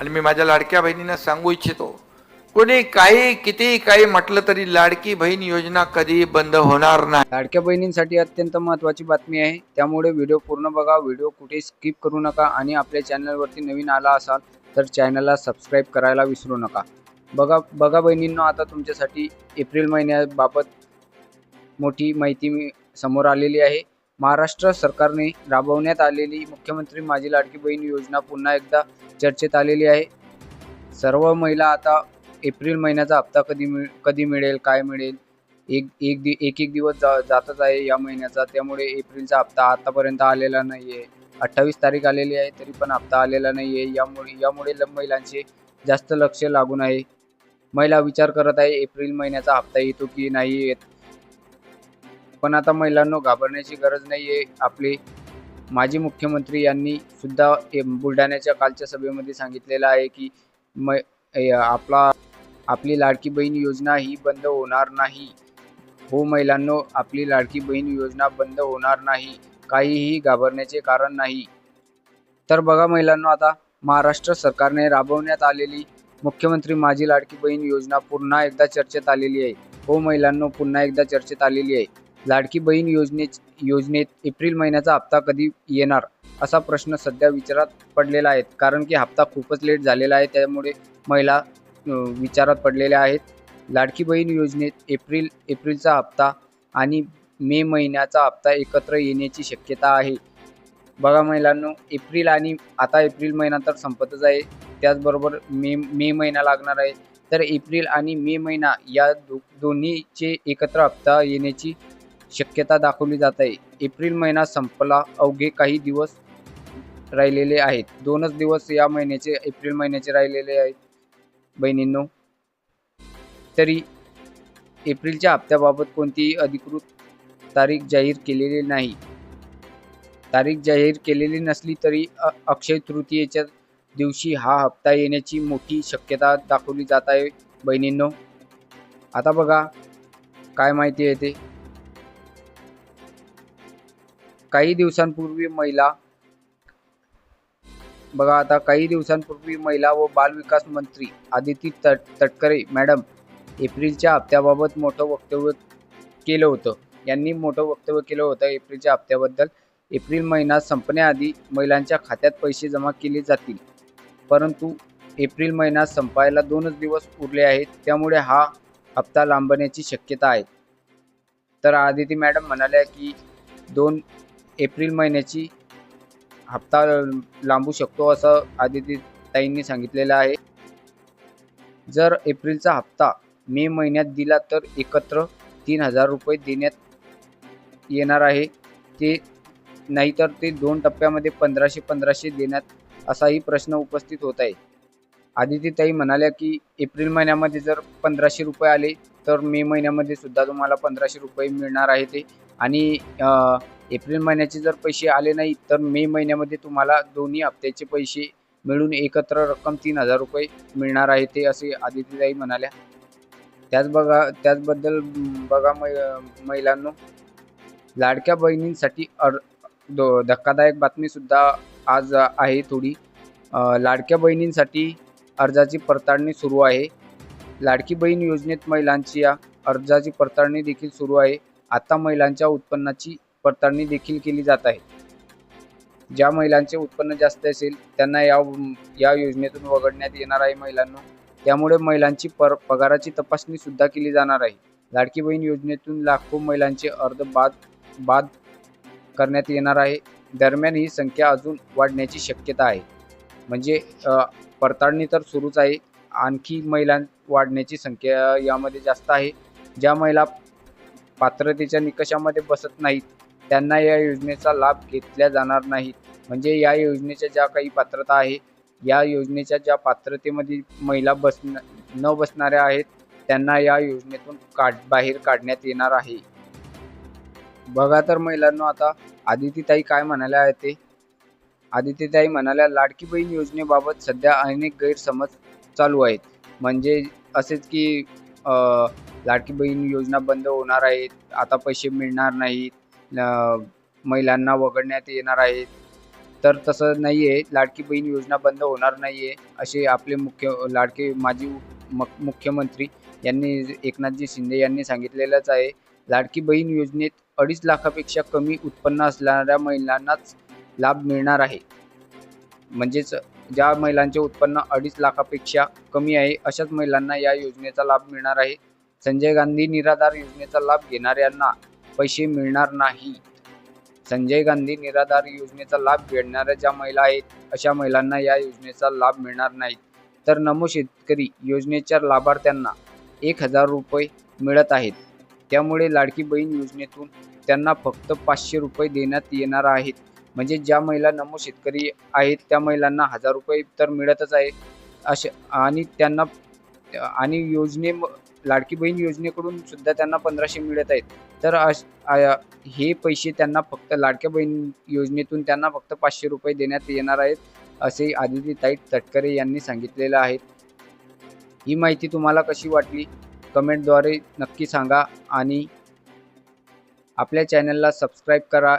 आणि मी माझ्या लाडक्या बहिणींना सांगू इच्छितो कोणी काही किती काही म्हटलं तरी लाडकी बहीण योजना कधी बंद होणार नाही. लाडक्या बहिणींसाठी अत्यंत महत्त्वाची बातमी आहे. त्यामुळे व्हिडिओ पूर्ण बघा व्हिडिओ कुठे स्किप करू नका आणि आपल्या चॅनलवरती नवीन आला असाल तर चॅनलला सबस्क्राईब करायला विसरू नका. बघा बघा बहिणींनो आता तुमच्यासाठी एप्रिल महिन्याबाबत मोठी माहिती मी समोर आलेली आहे. महाराष्ट्र सरकारने राबवण्यात आलेली मुख्यमंत्री माझी लाडकी बहीण योजना पुन्हा एकदा चर्चेत आलेली आहे. सर्व महिला आता एप्रिल महिन्याचा हप्ता कधी मिळ कधी मिळेल काय मिळेल एक एक दि एक एक दिवस जा जातच आहे या महिन्याचा. त्यामुळे एप्रिलचा हप्ता आतापर्यंत आलेला नाही आहे अठ्ठावीस तारीख आलेली आहे तरी पण हप्ता आलेला नाही आहे यामुळे यामुळे महिलांचे जास्त लक्ष लागून आहे. महिला विचार करत आहे एप्रिल महिन्याचा हप्ता येतो की नाही येत? पण आता महिलांना घाबरण्याची गरज नाही आहे आपले माजी मुख्यमंत्री यांनी सुद्धा बुलढाण्याच्या कालच्या सभेमध्ये सांगितलेलं आहे की मै आपला आपली लाडकी बहीण योजना ही बंद होणार नाही. हो महिलांनो आपली लाडकी बहीण योजना बंद होणार नाही. काहीही घाबरण्याचे कारण नाही. तर बघा महिलांनो आता महाराष्ट्र सरकारने राबवण्यात आलेली मुख्यमंत्री माझी लाडकी बहीण योजना पुन्हा एकदा चर्चेत आलेली आहे. हो महिलांनो पुन्हा एकदा चर्चेत आलेली आहे. लाडकी बहीण योजने योजनेत एप्रिल महिन्याचा हप्ता कधी येणार? असा प्रश्न सध्या विचारात पडलेला आहे. कारण की हप्ता खूपच लेट झालेला आहे. त्यामुळे महिला विचारात पडलेल्या आहेत. लाडकी बहीण योजनेत एप्रिल एप्रिलचा हप्ता आणि मे महिन्याचा हप्ता एकत्र येण्याची शक्यता आहे. बघा महिलांनो एप्रिल आणि आता एप्रिल महिना तर संपतच आहे. त्याचबरोबर मे मे महिना लागणार आहे. तर एप्रिल आणि मे महिना या दो दोन्हीचे एकत्र हप्ता येण्याची शक्यता दाखवली जात. आहे एप्रिल महिना संपला अवघे काही दिवस राहिलेले आहेत. दोनच दिवस या महिन्याचे एप्रिल महिन्याचे राहिलेले आहेत. बहिणींनो तरी एप्रिलच्या हप्त्याबाबत कोणतीही अधिकृत तारीख जाहीर केलेली नाही. तारीख जाहीर केलेली नसली तरी अक्षय तृतीयेच्या दिवशी हा हप्ता येण्याची मोठी शक्यता दाखवली जात आहे बहिणींनो. आता बघा काय माहिती आहे काही दिवसांपूर्वी महिला बघा आता काही दिवसांपूर्वी महिला व बालविकास मंत्री आदिती तट तटकरे मॅडम एप्रिलच्या हप्त्याबाबत मोठं वक्तव्य केलं होतं. यांनी मोठं वक्तव्य केलं होतं एप्रिलच्या हप्त्याबद्दल. एप्रिल महिना संपण्याआधी महिलांच्या खात्यात पैसे जमा केले जातील. परंतु एप्रिल महिना संपायला दोनच दिवस उरले आहेत. त्यामुळे हा हप्ता लांबण्याची शक्यता आहे. तर आदिती मॅडम म्हणाल्या की दोन एप्रिल महिन्याची हप्ता लांबू शकतो असं आदिती ताईंनी सांगितलेलं आहे. जर एप्रिलचा हप्ता मे महिन्यात दिला तर एकत्र तीन हजार रुपये देण्यात येणार आहे. ते नाहीतर ते दोन टप्प्यामध्ये पंधराशे पंधराशे देण्यात असाही प्रश्न उपस्थित होत आहे. आदितीताई म्हणाल्या की एप्रिल महिन्यामध्ये जर पंधराशे रुपये आले तर मे महिन्यामध्ये सुद्धा तुम्हाला पंधराशे रुपये मिळणार आहे ते. आणि एप्रिल महिन्याचे जर पैसे आले नाही तर मे महिन्यामध्ये तुम्हाला दोन्ही हप्त्याचे पैसे मिळून एकत्र रक्कम तीन हजार रुपये मिळणार आहे ते असे आदितीताई म्हणाल्या. त्याच बघा त्याचबद्दल बघा मै- महिलांनो लाडक्या बहिणींसाठी अर दो धक्कादायक बातमीसुद्धा आज आहे थोडी. लाडक्या बहिणींसाठी अर्जाची पडताळणी सुरू आहे. लाडकी बहीण योजनेत महिलांची या अर्जाची पडताळणी देखील सुरू आहे. आता महिलांच्या उत्पन्नाची पडताळणी देखील केली जात आहे. ज्या महिलांचे उत्पन्न जास्त असेल त्यांना या या योजनेतून वगळण्यात येणार आहे महिलांना. त्यामुळे महिलांची पर पगाराची तपासणी सुद्धा केली जाणार आहे. लाडकी बहीण योजनेतून लाखो महिलांचे अर्ज बाद बाद करण्यात येणार आहे. दरम्यान ही संख्या अजून वाढण्याची शक्यता आहे. म्हणजे पडताळणी तर सुरूच आहे. आणखी महिलां वाढण्याची संख्या यामध्ये जास्त आहे. ज्या महिला पात्रतेच्या निकषामध्ये बसत नाहीत त्यांना या योजनेचा लाभ घेतला जाणार नाही म्हणजे या योजनेच्या ज्या काही पात्रता आहे या योजनेच्या ज्या पात्रतेमध्ये महिला बस न बसणाऱ्या आहेत त्यांना या योजनेतून काढ बाहेर काढण्यात येणार आहे. बघा तर महिलांना आता आदितीताई काय म्हणाल्या आहे ते? आदित्यताई म्हणाल्या लाडकी बहीण योजनेबाबत सध्या अनेक गैरसमज चालू आहेत. म्हणजे असेच की लाडकी बहीण योजना बंद होणार आहेत आता पैसे मिळणार नाहीत महिलांना वगळण्यात येणार आहे. तर तसं नाही आहे लाडकी बहीण योजना बंद होणार नाही आहे असे आपले मुख्य लाडके माजी मुख्यमंत्री यांनी एकनाथजी शिंदे यांनी सांगितलेलंच आहे. लाडकी बहीण योजनेत अडीच लाखापेक्षा कमी उत्पन्न असणाऱ्या महिलांनाच लाभ मिळणार आहे. म्हणजेच ज्या महिलांचे उत्पन्न अडीच लाखापेक्षा कमी आहे अशाच महिलांना या योजनेचा लाभ मिळणार आहे. संजय गांधी निराधार योजनेचा लाभ घेणाऱ्यांना पैसे मिळणार नाही. संजय गांधी निराधार योजनेचा लाभ घेणाऱ्या ज्या महिला आहेत अशा महिलांना या योजनेचा लाभ मिळणार नाही तर नमो शेतकरी योजनेच्या लाभार्थ्यांना एक हजार रुपये मिळत आहेत. त्यामुळे लाडकी बहीण योजनेतून त्यांना फक्त पाचशे रुपये देण्यात येणार आहेत. म्हणजे ज्या महिला नमो शेतकरी आहेत त्या महिलांना हजार रुपये तर मिळतच आहे अशा आणि त्यांना आणि योजने लाडकी बहीण योजनेकडून सुद्धा त्यांना पंधराशे मिळत आहेत. तर हे पैसे त्यांना फक्त लाडक्या बहीण योजनेतून त्यांना फक्त पाचशे रुपये देण्यात येणार आहेत असे आदितीताई तटकरे यांनी सांगितलेलं आहे. ही माहिती तुम्हाला कशी वाटली? कमेंटद्वारे नक्की सांगा आणि आपल्या चॅनलला सबस्क्राईब करा.